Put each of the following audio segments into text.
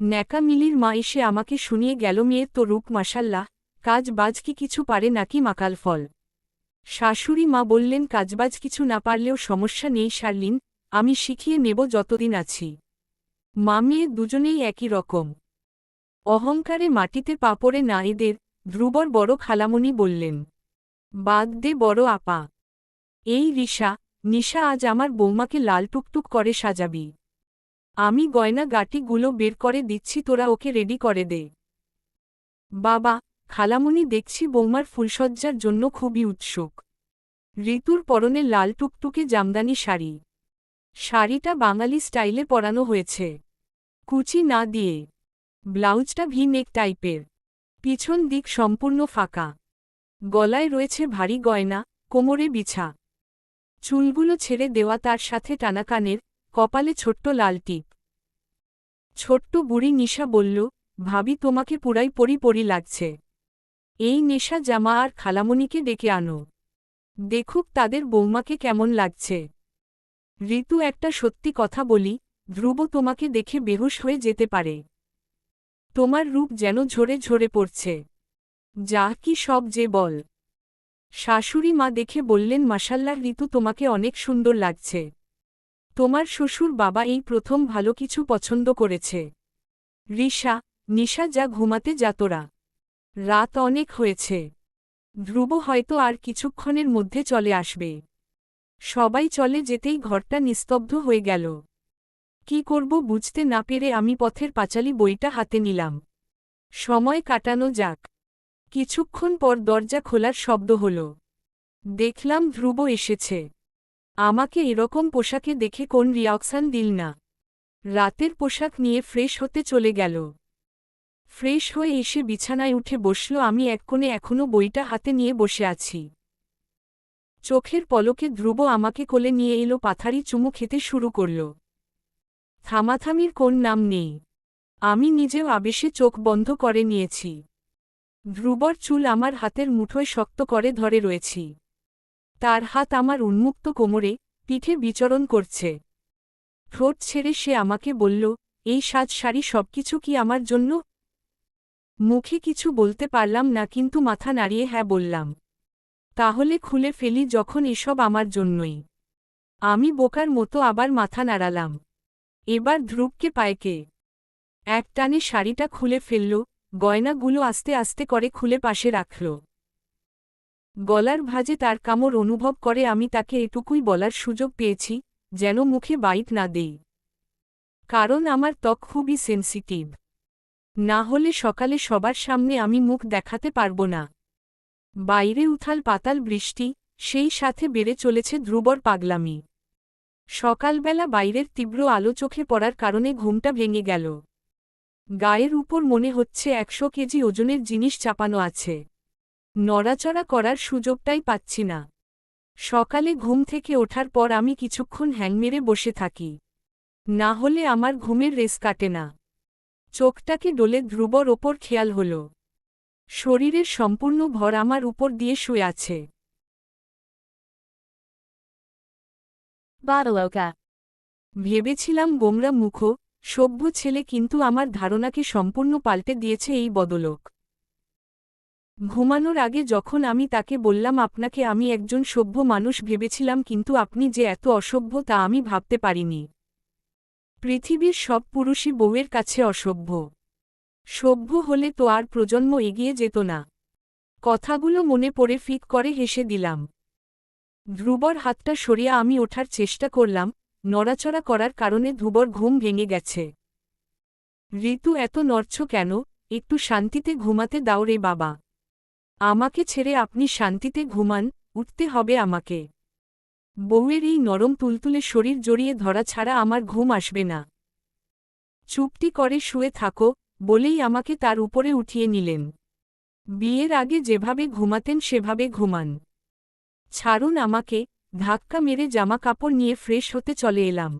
ন্যাকা মিলির মা এসে আমাকে শুনিয়ে গেল মেয়ের তো রূপ মাসাল্লাহ কাজ বাজ কি কিছু পারে নাকি মাকাল ফল? শাশুড়ি মা বললেন, কাজবাজ কিছু না পারলেও সমস্যা নেই, শার্লিন, আমি শিখিয়ে নেব যতদিন আছি। মা, মেয়ে দুজনেই একই রকম। অহংকারে মাটিতে পাপড়ে না এদের ধ্রুবর বড় খালামণি বললেন, বাদ দে বড় আপা। এই রিসা নিশা আজ আমার বৌমাকে লাল টুকটুক করে সাজাবি। আমি গয়না গাটিগুলো বের করে দিচ্ছি, তোরা ওকে রেডি করে দে। বাবা খালামণি দেখছি বৌমার ফুলসজ্জার জন্য খুবই উৎসুক। ঋতুর পরনে লাল টুকটুকে জামদানি শাড়ি। শাড়িটা বাঙালি স্টাইলে পরানো হয়েছে। কুচি না দিয়ে। ব্লাউজটা ভি নেক টাইপের। পিছন দিক সম্পূর্ণ ফাঁকা। গলায় রয়েছে ভারী গয়না, কোমরে বিছা। চুলগুলো ছেড়ে দেওয়া তার সাথে টানা কানের কপালে ছোট্ট লাল টিপ। ছোট্ট বুড়ি নিশা বলল, ভাবি, তোমাকে পুরাই পরি পরি লাগছে। এই নেশা জামা আর খালামণিকে ডেকে আনো। দেখুক তাদের বৌমাকে কেমন লাগছে। ঋতু একটা সত্যি কথা বলি, ধ্রুব তোমাকে দেখে বেহুশ হয়ে যেতে পারে। তোমার রূপ যেন ঝরে ঝরে পড়ছে। যা কি সব যে বল। শাশুড়ি মা দেখে বললেন মাসাল্লার ঋতু তোমাকে অনেক সুন্দর লাগছে। তোমার শ্বশুর বাবা এই প্রথম ভালো কিছু পছন্দ করেছে। রিসা নিশা যা ঘুমাতে যা তোরা। রাত অনেক হয়েছে। ধ্রুব হয়তো আর কিছুক্ষণের মধ্যে চলে আসবে। সবাই চলে যেতেই ঘরটা নিস্তব্ধ হয়ে গেল। কি করব বুঝতে না পেরে আমি পথের পাঁচালি বইটা হাতে নিলাম। সময় কাটানো যাক। কিছুক্ষণ পর দরজা খোলার শব্দ হল। দেখলাম ধ্রুব এসেছে। আমাকে এরকম পোশাকে দেখে কোন রিয়াকশান দিল না। রাতের পোশাক নিয়ে ফ্রেশ হতে চলে গেল। ফ্রেশ হয়ে এসে বিছানায় উঠে বসল আমি এক কোণে এখনও বইটা হাতে নিয়ে বসে আছি। চোখের পলকে ধ্রুব আমাকে কোলে নিয়ে এলো পাথারি চুমু খেতে শুরু করল। থামাথামির কোন নাম নেই। আমি নিজেও আবেশে চোখ বন্ধ করে নিয়েছি। ধ্রুবর চুল আমার হাতের মুঠোয় শক্ত করে ধরে রয়েছি। তার হাত আমার উন্মুক্ত কোমরে পিঠে বিচরণ করছে। ঠোঁট ছেড়ে সে আমাকে বলল, এই সাজ শাড়ি সবকিছু কি আমার জন্য? মুখে কিছু বলতে পারলাম না, কিন্তু মাথা নাড়িয়ে হ্যাঁ বললাম। তাহলে খুলে ফেলি যখন এসব আমার জন্যই। আমি বোকার মতো আবার মাথা নাড়ালাম। এবার ধ্রুবকে পায়কে এক টানে শাড়িটা খুলে ফেলল, গয়নাগুলো আস্তে আস্তে করে খুলে পাশে রাখল। গলার ভাজে তার কামড় অনুভব করে, আমি তাকে এটুকুই বলার সুযোগ পেয়েছি, যেন মুখে বাইট না দেই। কারণ আমার ত্বক খুবই সেন্সিটিভ। না হলে সকালে সবার সামনে আমি মুখ দেখাতে পারব না। বাইরে উথাল পাতাল বৃষ্টি, সেই সাথে বেড়ে চলেছে ধ্রুবর পাগলামি। সকালবেলা বাইরের তীব্র আলো চোখে পড়ার কারণে ঘুমটা ভেঙে গেল। গায়ের উপর মনে হচ্ছে একশো কেজি ওজনের জিনিস চাপানো আছে। নড়াচড়া করার সুযোগটাই পাচ্ছি না। সকালে ঘুম থেকে ওঠার পর আমি কিছুক্ষণ হ্যাং মেরে বসে থাকি। না হলে আমার ঘুমের রেস কাটে না। চোখটাকে ডোলে ধ্রুবর ওপর খেয়াল হল। শরীরের সম্পূর্ণ ভর আমার উপর দিয়ে শুয়ে আছে. ভেবেছিলাম গোমরা মুখ সভ্য ছেলে কিন্তু আমার ধারণাকে সম্পূর্ণ পাল্টে দিয়েছে এই বদলোক। ঘুমানোর আগে যখন আমি তাকে বললাম, আপনাকে আমি একজন সভ্য মানুষ ভেবেছিলাম, কিন্তু আপনি যে এত অসভ্য তা আমি ভাবতে পারিনি। পৃথিবীর সব পুরুষই বউয়ের কাছে অসভ্য। সভ্য হলে তো আর প্রজন্ম এগিয়ে যেত না। কথাগুলো মনে পড়ে ফিক করে হেসে দিলাম। ধ্রুবর হাতটা সরিয়ে আমি ওঠার চেষ্টা করলাম, নড়াচড়া করার কারণে ধ্রুবর ঘুম ভেঙে গেছে। ঋতু, এত নড়ছ কেন? একটু শান্তিতে ঘুমাতে দাও রে বাবা। আমাকে ছেড়ে আপনি শান্তিতে ঘুমান, উঠতে হবে আমাকে। বউয়ের এই নরম তুলতুলে শরীর জড়িয়ে ধরা ছাড়া আমার ঘুম আসবে না। চুপটি করে শুয়ে থাকো, বলেই আমাকে তার উপরে উঠিয়ে নিলেন। বিয়ের আগে যেভাবে ঘুমাতেন সেভাবে ঘুমান। ছাড়ুন আমাকে, ধাক্কা মেরে জামা কাপড় নিয়ে ফ্রেশ হতে চলে এলাম।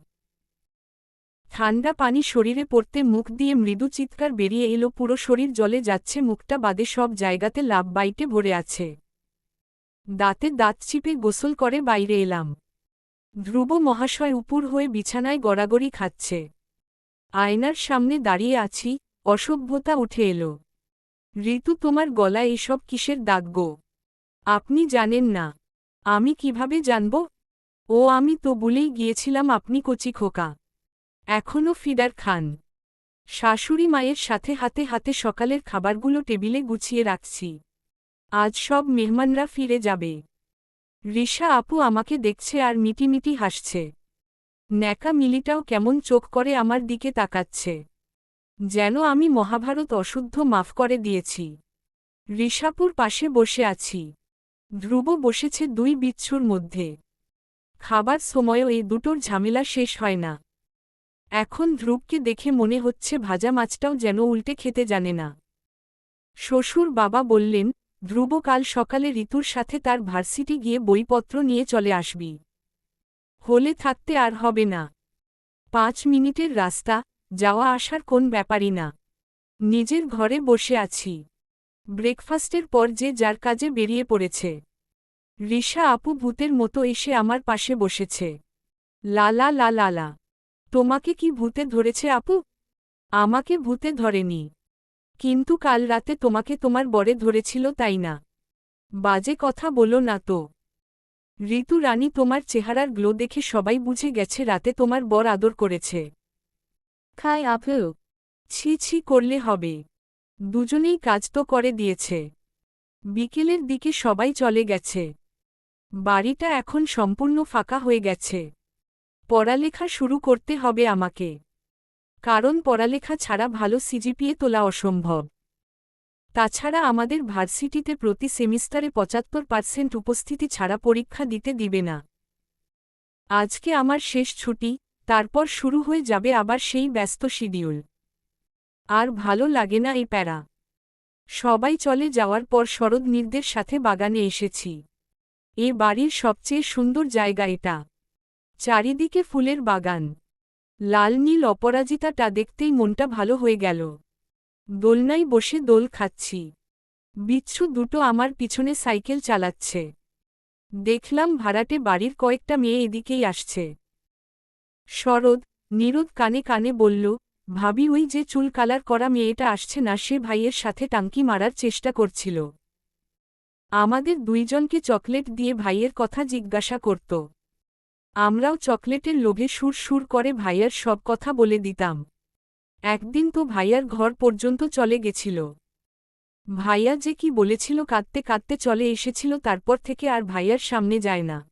ঠান্ডা পানি শরীরে পড়তে মুখ দিয়ে মৃদু চিৎকার বেরিয়ে এলো, পুরো শরীর জলে যাচ্ছে, মুখটা বাদে সব জায়গাতে লাভ বাইটে ভরে আছে। দাঁতে দাঁত চিপে গোসল করে বাইরে এলাম। ধ্রুব মহাশয় উপুর হয়ে বিছানায় গড়াগড়ি খাচ্ছে। আয়নার সামনে দাঁড়িয়ে আছি, অসভ্যতা উঠে এলো। ঋতু, তোমার গলা এসব কিসের দাগ গো? আপনি জানেন না। আমি কীভাবে জানব? ও, আমি তো বলেই গিয়েছিলাম আপনি কচি খোকা। এখনও ফিদার খান। শাশুড়ি মায়ের সাথে হাতে হাতে সকালের খাবারগুলো টেবিলে গুছিয়ে রাখছি। আজ সব মেহমানরা ফিরে যাবে। রিশা আপু আমাকে দেখছে আর মিটিমিটি হাসছে। ন্যাকা মিলিটাও কেমন চোখ করে আমার দিকে তাকাচ্ছে। যেন আমি মহাভারত অশুদ্ধ মাফ করে দিয়েছি। ঋষাপুর পাশে বসে আছি। ধ্রুব বসেছে দুই বিচ্ছুর মধ্যে। খাবার সময়ও এই দুটোর ঝামেলা শেষ হয় না। এখন ধ্রুবকে দেখে মনে হচ্ছে ভাজা মাছটাও যেন উল্টে খেতে জানে না। শ্বশুর বাবা বললেন, ধ্রুব কাল সকালে ঋতুর সাথে তার ভার্সিটি গিয়ে বইপত্র নিয়ে চলে আসবি। হলে থাকতে আর হবে না। পাঁচ মিনিটের রাস্তা, যাওয়া আসার কোন ব্যাপারই না। নিজের ঘরে বসে আছি। ব্রেকফাস্টের পর যে যার কাজে বেরিয়ে পড়েছে। ঋষা আপু ভূতের মতো এসে আমার পাশে বসেছে। লালা লা লালা তোমাকে কি ভূতে ধরেছে আপু? আমাকে ভূতে ধরেনি। কিন্তু কাল রাতে তোমাকে তোমার বরে ধরেছিল তাই না? বাজে কথা বলো না তো। ঋতু রানী তোমার চেহারার গ্লো দেখে সবাই বুঝে গেছে রাতে তোমার বর আদর করেছে। খায় আপু। ছি ছি করলে হবে। দুজনেই কাজ তো করে দিয়েছে। বিকেলের দিকে সবাই চলে গেছে। বাড়িটা এখন সম্পূর্ণ ফাঁকা হয়ে গেছে। পড়ালেখা শুরু করতে হবে আমাকে। কারণ পড়ালেখা ছাড়া ভালো সিজিপিএ তোলা অসম্ভব। তাছাড়া আমাদের ভার্সিটিতে প্রতি সেমিস্টারে পঁচাত্তর পার্সেন্ট উপস্থিতি ছাড়া পরীক্ষা দিতে দিবে না। আজকে আমার শেষ ছুটি, তারপর শুরু হয়ে যাবে আবার সেই ব্যস্ত শিডিউল। আর ভালো লাগে না এই প্যারা। সবাই চলে যাওয়ার পর শরদ নির্দের সাথে বাগানে এসেছি। এ বাড়ির সবচেয়ে সুন্দর জায়গা এটা। চারিদিকে ফুলের বাগান। লাল নীল অপরাজিতাটা দেখতেই মনটা ভালো হয়ে গেল। দোলনায় বসে দোল খাচ্ছি। বিচ্ছু দুটো আমার পিছনে সাইকেল চালাচ্ছে। দেখলাম ভাড়াটে বাড়ির কয়েকটা মেয়ে এদিকেই আসছে। শরদ নিরোদ কানে কানে বলল, ভাবি ওই যে চুল কালার করা মেয়েটা আসছে না, সে ভাইয়ের সাথে টাঙ্কি মারার চেষ্টা করছিল। আমাদের দুইজনকে চকলেট দিয়ে ভাইয়ের কথা জিজ্ঞাসা করত। আমরাও চকলেটের লোভে সুর সুর করে ভাইয়ার সব কথা বলে দিতাম। একদিন তো ভাইয়ার ঘর পর্যন্ত চলে গেছিল। ভাইয়া যে কি বলেছিল কাঁদতে কাঁদতে চলে এসেছিল তারপর থেকে আর ভাইয়ার সামনে যায় না।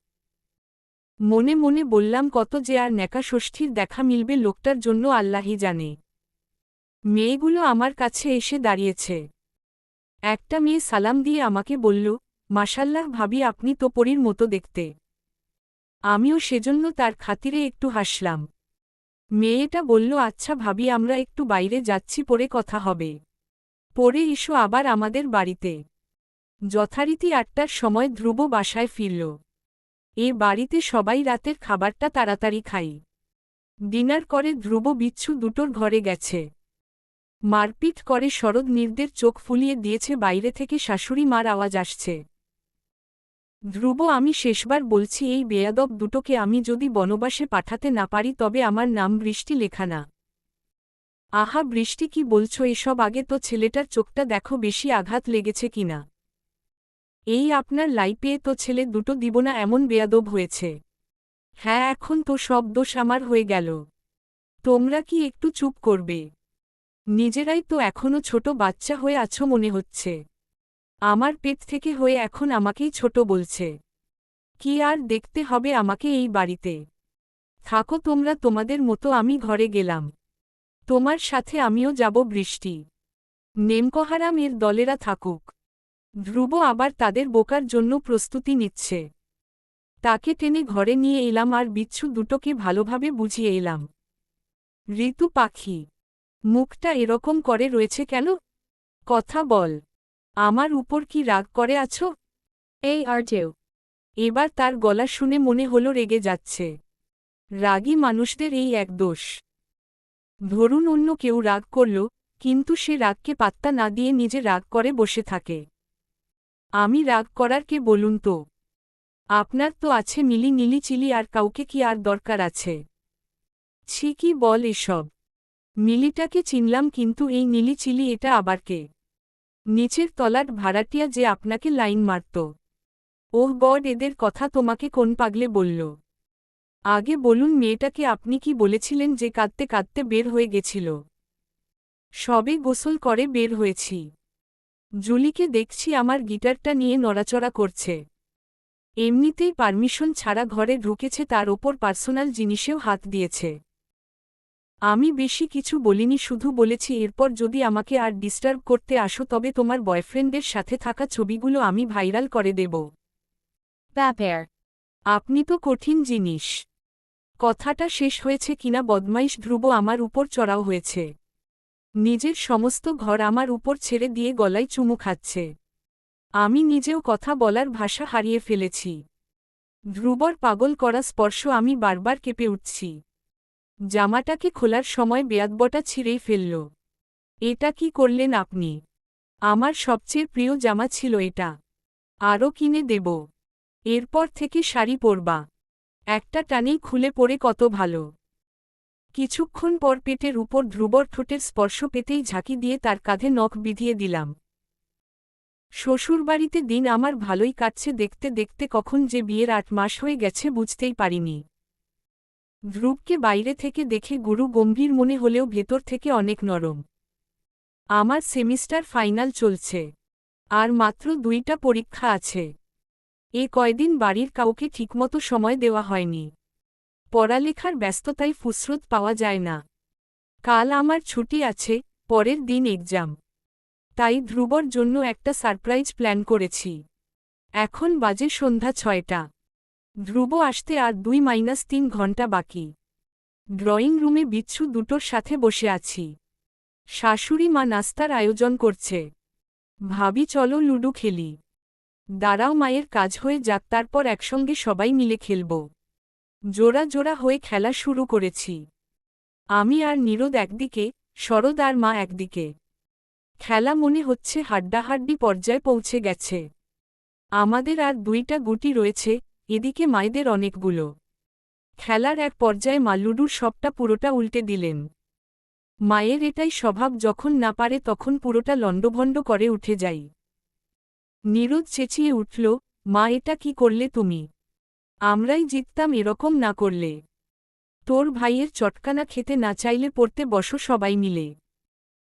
মনে মনে বললাম, কত যে আর নেকা ষষ্ঠীর দেখা মিলবে লোকটার জন্য আল্লাহি জানে। মেয়েগুলো আমার কাছে এসে দাঁড়িয়েছে। একটা মেয়ে সালাম দিয়ে আমাকে বলল মাসাল্লাহ ভাবি, আপনি তো পরীর মতো দেখতে। আমিও সেজন্য তার খাতিরে একটু হাসলাম। মেয়েটা বলল আচ্ছা ভাবি, আমরা একটু বাইরে যাচ্ছি, পরে কথা হবে। পরে এসো আবার আমাদের বাড়িতে। যথারীতি আটটার সময় ধ্রুব বাসায় ফিরল। এ বাড়িতে সবাই রাতের খাবারটা তাড়াতাড়ি খাই ডিনার করে ধ্রুব বিচ্ছু দুটোর ঘরে গেছে। মারপিট করে শরদ নির্দের চোখ ফুলিয়ে দিয়েছে, বাইরে থেকে শাশুড়ি মার আওয়াজ আসছে। ধ্রুব, আমি শেষবার বলছি, এই বেয়াদব দুটোকে আমি যদি বনবাসে পাঠাতে না পারি, তবে আমার নাম বৃষ্টি লেখা না। আহা, বৃষ্টি কি বলছ, এসব আগে তো ছেলেটার চোখটা দেখো, বেশি আঘাত লেগেছে কিনা এই আপনার লাইপে তো ছেলে দুটো দিব না, এমন বেয়াদব হয়েছে। হ্যাঁ এখন তো সব দোষ আমার হয়ে গেল। তোমরা কি একটু চুপ করবে? নিজেরাই তো এখনও ছোট বাচ্চা হয়ে আছো মনে হচ্ছে। আমার পেট থেকে হয়ে এখন আমাকেই ছোট বলছে। কি আর দেখতে হবে আমাকে এই বাড়িতে? থাকো তোমরা, তোমাদের মতো আমি ঘরে গেলাম। তোমার সাথে আমিও যাব বৃষ্টি। নেমকহারাম এর দলেরা থাকুক। ধ্রুব আবার তাদের বোকার জন্য প্রস্তুতি নিচ্ছে। তাকে টেনে ঘরে নিয়ে এলাম আর বিচ্ছু দুটোকে ভালোভাবে বুঝিয়ে এলাম। ঋতু পাখি, মুখটা এরকম করে রয়েছে কেন? কথা বল। আমার উপর কি রাগ করে আছো? এই আর্টেও এবার তার গলা শুনে মনে হলো রেগে যাচ্ছে। রাগী মানুষদের এই এক দোষ। ধরুন অন্য কেউ রাগ করল, কিন্তু সে রাগকে পাত্তা না দিয়ে নিজে রাগ করে বসে থাকে। আমি রাগ করার কে বলুন তো? আপনার তো আছে মিলি নীলি চিলি আর কাউকে কি আর দরকার আছে? ছি কি বল এসব? মিলিটাকে চিনলাম কিন্তু এই নীলি চিলি এটা আবার কে? নিচের তলার ভাড়াটিয়া যে আপনাকে লাইন মারত। ওহ গড, এদের কথা তোমাকে কোন পাগলে বলল? আগে বলুন, মেয়েটাকে আপনি কি বলেছিলেন যে কাঁদতে কাঁদতে বের হয়ে গেছিল? সবে গোসল করে বের হয়েছি। জুলিকে দেখছি আমার গিটারটা নিয়ে নড়াচড়া করছে। এমনিতেই পারমিশন ছাড়া ঘরে ঢুকেছে, তার ওপর পার্সোনাল জিনিসেও হাত দিয়েছে। আমি বেশি কিছু বলিনি শুধু বলেছি এরপর যদি আমাকে আর ডিস্টার্ব করতে আসো তবে তোমার বয়ফ্রেন্ডের সাথে থাকা ছবিগুলো আমি ভাইরাল করে দেব। ব্যাপার। আপনি তো কঠিন জিনিস। কথাটা শেষ হয়েছে কিনা বদমাইশ ধ্রুব আমার উপর চড়াও হয়েছে। নিজের সমস্ত ঘর আমার উপর ছেড়ে দিয়ে গলায় চুমু খাচ্ছে। আমি নিজেও কথা বলার ভাষা হারিয়ে ফেলেছি। ধ্রুবর পাগল করা স্পর্শ আমি বারবার কেঁপে উঠছি। জামাটাকে খোলার সময় বেয়াদবটা ছিঁড়েই ফেলল। এটা কি করলেন আপনি? আমার সবচেয়ে প্রিয় জামা ছিল এটা। আরও কিনে দেব। এরপর থেকে শাড়ি পরবা। একটা টানেই খুলে পড়ে কত ভালো কিছুক্ষণ পর পেটের উপর ধ্রুবর ঠোঁটের স্পর্শ পেতেই ঝাঁকি দিয়ে তার কাঁধে নখ বিধিয়ে দিলাম। শ্বশুরবাড়িতে দিন আমার ভালোই কাটছে দেখতে দেখতে কখন যে বিয়ের আট মাস হয়ে গেছে বুঝতেই পারিনি। ধ্রুবকে বাইরে থেকে দেখে গুরু গম্ভীর মনে হলেও ভেতর থেকে অনেক নরম। আমার সেমিস্টার ফাইনাল চলছে। আর মাত্র দুইটা পরীক্ষা আছে। এ কয়দিন বাড়ির কাউকে ঠিকমতো সময় দেওয়া হয়নি। পড়ালেখার ব্যস্ততায় ফুসরত পাওয়া যায় না। কাল আমার ছুটি আছে, পরের দিন এক্সাম। তাই ধ্রুবর জন্য একটা সারপ্রাইজ প্ল্যান করেছি। এখন বাজে সন্ধ্যা ছয়টা। ধ্রুব আসতে আর দুই মাইনাস তিন ঘণ্টা বাকি। ড্রয়িং রুমে বিচ্ছু দুটোর সাথে বসে আছি। শাশুড়ি মা নাস্তার আয়োজন করছে। ভাবি, চলো লুডু খেলি। দাঁড়াও, মায়ের কাজ হয়ে যাক, তারপর একসঙ্গে সবাই মিলে খেলব। জোড়া জোড়া হয়ে খেলা শুরু করেছি। আমি আর নিরোদ একদিকে শরদ আর মা একদিকে। খেলা মনে হচ্ছে হাড্ডাহাড্ডি পর্যায়ে পৌঁছে গেছে। আমাদের আর দুইটা গুটি রয়েছে এদিকে মায়েদের অনেকগুলো। খেলার এক পর্যায়ে মা লুডুর সবটা পুরোটা উল্টে দিলেন। মায়ের এটাই স্বভাব, যখন না পারে তখন পুরোটা লণ্ডভণ্ড করে উঠে যাই নিরোদ চেঁচিয়ে উঠল, মা, এটা কি করলে তুমি? আমরাই জিততাম এরকম না করলে। তোর ভাইয়ের চটকানা খেতে না চাইলে পড়তে বসো সবাই মিলে।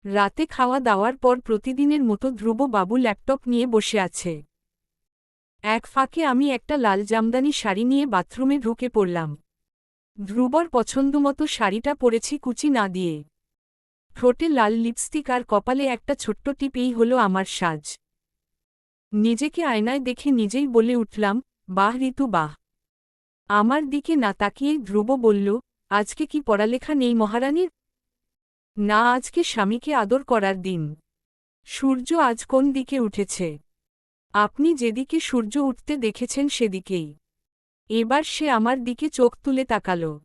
রাতে খাওয়া দাওয়ার পর প্রতিদিনের মতো ধ্রুব বাবু ল্যাপটপ নিয়ে বসে আছে। এক ফাঁকে আমি একটা লাল জামদানি শাড়ি নিয়ে বাথরুমে ঢুকে পড়লাম। ধ্রুবর পছন্দমতো শাড়িটা পরেছি কুচি না দিয়ে। ঠোঁটে লাল লিপস্টিক আর কপালে একটা ছোট্ট টিপ এই হল আমার সাজ। নিজেকে আয়নায় দেখে নিজেই বলে উঠলাম, বাহ ঋতু, বাহ। আমার দিকে না তাকিয়েই ধ্রুব বলল, আজকে কি পড়ালেখা নেই মহারানীর? না, আজকে স্বামীকে আদর করার দিন। সূর্য আজ কোন দিকে উঠেছে? আপনি যেদিকে সূর্য উঠতে দেখেছেন সেদিকেই। এবার সে আমার দিকে চোখ তুলে তাকাল।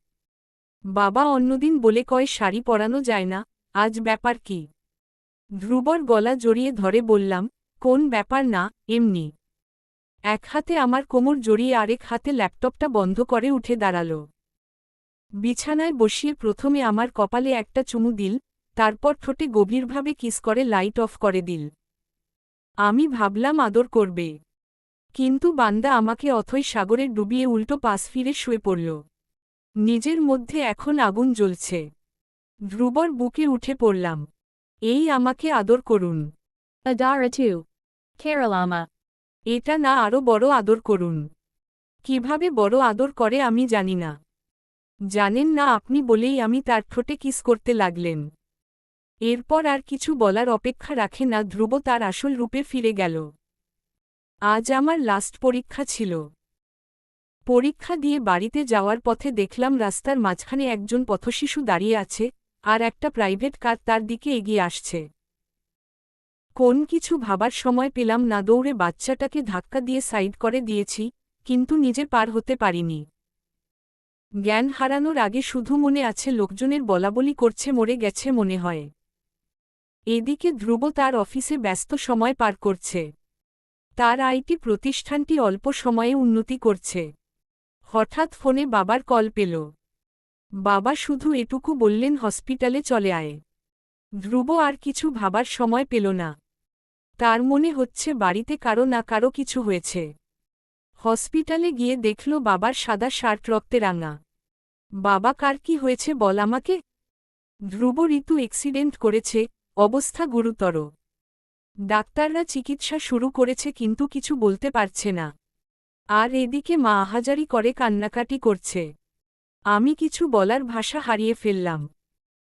বাবা অন্যদিন বলে কয়, শাড়ি পরানো যায় না, আজ ব্যাপার কি? ধ্রুবর গলা জড়িয়ে ধরে বললাম, কোন ব্যাপার না, এমনি। এক হাতে আমার কোমর জড়িয়ে আরেক হাতে ল্যাপটপটা বন্ধ করে উঠে দাঁড়াল। বিছানায় বসিয়ে প্রথমে আমার কপালে একটা চুমু দিল, তারপর ঠোঁটে গভীরভাবে কিস করে লাইট অফ করে দিল। আমি ভাবলাম আদর করবে। কিন্তু বান্দা আমাকে অথই সাগরে ডুবিয়ে উল্টো পাশ ফিরে শুয়ে পড়ল। নিজের মধ্যে এখন আগুন জ্বলছে। ধ্রুবর বুকে উঠে পড়লাম। এই আমাকে আদর করুন। Adara 2. Keralama. এটা না আরও বড় আদর করুন। কীভাবে বড় আদর করে আমি জানি না। জানেন না আপনি বলেই আমি তার ঠোঁটে কিস করতে লাগলেন। এরপর আর কিছু বলার অপেক্ষা রাখে না, ধ্রুব তার আসল রূপে ফিরে গেল। আজ আমার লাস্ট পরীক্ষা ছিল। পরীক্ষা দিয়ে বাড়িতে যাওয়ার পথে দেখলাম রাস্তার মাঝখানে একজন পথশিশু দাঁড়িয়ে আছে, আর একটা প্রাইভেট কার তার দিকে এগিয়ে আসছে। কোন কিছু ভাবার সময় পেলাম না, দৌড়ে বাচ্চাটাকে ধাক্কা দিয়ে সাইড করে দিয়েছি, কিন্তু নিজে পার হতে পারিনি। জ্ঞান হারানোর আগে শুধু মনে আছে, লোকজনের বলাবলি করছে, মরে গেছে মনে হয়। এদিকে ধ্রুব তার অফিসে ব্যস্ত সময় পার করছে। তার আইটি প্রতিষ্ঠানটি অল্প সময়ে উন্নতি করছে। হঠাৎ ফোনে বাবার কল পেল। বাবা শুধু এটুকু বললেন, হসপিটালে চলে আয়। ধ্রুব আর কিছু ভাবার সময় পেল না। তার মনে হচ্ছে বাড়িতে কারও না কারও কিছু হয়েছে। হসপিটালে গিয়ে দেখল বাবার সাদা শার্ট রক্তে রাঙা। বাবা, কার কি হয়েছে বল আমাকে? ধ্রুব ঋতু এক্সিডেন্ট করেছে অবস্থা গুরুতর। ডাক্তাররা চিকিৎসা শুরু করেছে কিন্তু কিছু বলতে পারছে না। আর এদিকে মা আহাজারি করে কান্নাকাটি করছে। আমি কিছু বলার ভাষা হারিয়ে ফেললাম।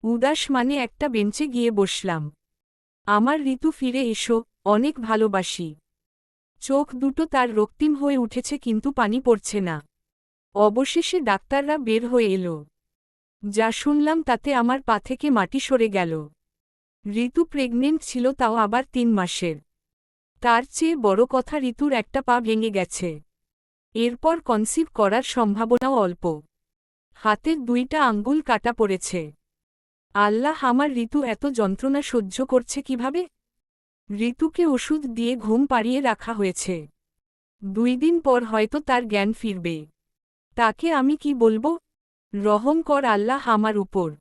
উদাস মানে একটা বেঞ্চে গিয়ে বসলাম। আমার ঋতু ফিরে এসো, অনেক ভালোবাসি। চোখ দুটো তার রক্তিম হয়ে উঠেছে কিন্তু পানি পড়ছে না। অবশেষে ডাক্তাররা বের হয়ে এলো। যা শুনলাম তাতে আমার পা থেকে মাটি সরে গেল। ঋতু প্রেগনেন্ট ছিল তাও আবার তিন মাসের। তার চেয়ে বড় কথা ঋতুর একটা পা ভেঙে গেছে। এরপর কনসিভ করার সম্ভাবনাও অল্প। হাতের দুইটা আঙ্গুল কাটা পড়েছে। আল্লাহ আমার ঋতু এত যন্ত্রণা সহ্য করছে কীভাবে? ঋতুকে ওষুধ দিয়ে ঘুম পাড়িয়ে রাখা হয়েছে। দুই দিন পর হয়তো তার জ্ঞান ফিরবে। তাকে আমি কি বলব? রহম কর আল্লাহ আমার উপর।